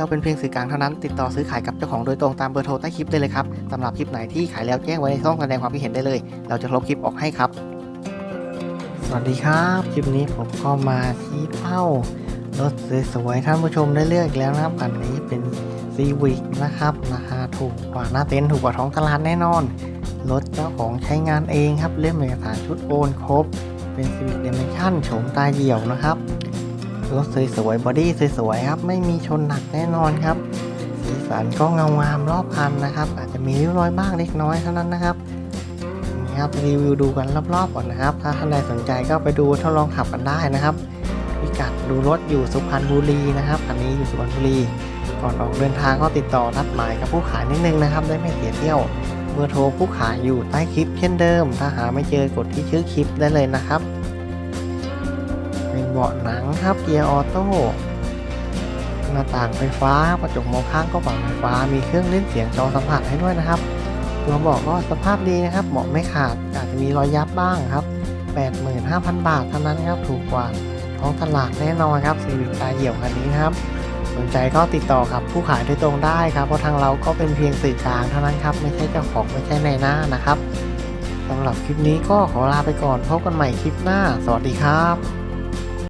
เราเป็นเพียงสื่อกลางเท่านั้น ติดต่อซื้อขายกับเจ้าของโดยตรงตามเบอร์โทรใต้คลิปได้เลยครับสำหรับคลิปไหนที่ขายแล้วแจ้งไว้ในช่องแสดงความคิดเห็นได้เลย เราจะลบคลิปออกให้ครับ สวัสดีครับ คลิปนี้ผมก็มาชี้เป้ารถสวยๆท่านผู้ชมได้เลือกแล้วนะครับคันนี้เป็นซีวิกนะครับราคาถูกกว่าหน้าเต็นท์ถูกกว่าท้องตลาดแน่นอนรถเจ้าของใช้งานเองครับเล่มเอกสารชุดโอนครบ เป็น Civic Dimension โฉมตาเหี่ยวนะครับ รถสวยๆบอดี้สวยๆครับ ไม่มีชนหนักแน่นอนครับ สีสันก็เงางามรอบคันนะครับ อาจจะมีริ้วรอยบ้างเล็กน้อยเท่านั้นนะครับนี่ครับรีวิวดูกันรอบๆก่อนนะครับ ถ้าท่านใดสนใจก็ไปดูทดลองขับกันได้นะครับพิกัดดูรถอยู่สุพรรณบุรีนะครับคันนี้อยู่สุพรรณบุรีก่อนออกเดินทางก็ติดต่อนัดหมายกับผู้ขายนิดนึงนะครับ ได้ไม่เสียเที่ยวเบอร์โทรผู้ขายอยู่ใต้คลิปเช่นเดิม ถ้าหาไม่เจอกดที่ชื่อคลิปได้เลยนะครับ เป็นเบาะหนังครับเกียร์ออโต้หน้าต่างไฟฟ้ากระจกมองข้างก็ปรับไฟฟ้า มีเครื่องเล่นเสียงจอสัมผัสให้ด้วยนะครับ ตัวเบาะก็สภาพดีนะครับเบาะไม่ขาดอาจจะมีรอยยับบ้างครับ 85,000 บาทเท่านั้นครับถูกกว่าท้องตลาดแน่นอนครับซีวิกตาเหี่ยวคันนี้ครับ สนใจก็ติดต่อกับผู้ขายโดยตรงได้ครับ เพราะทางเราก็เป็นเพียงสื่อกลางเท่านั้นครับ ไม่ใช่เจ้าของไม่ใช่ในหน้านะครับสำหรับคลิปนี้ก็ขอลาไปก่อนพบกันใหม่คลิปหน้า สวัสดีครับ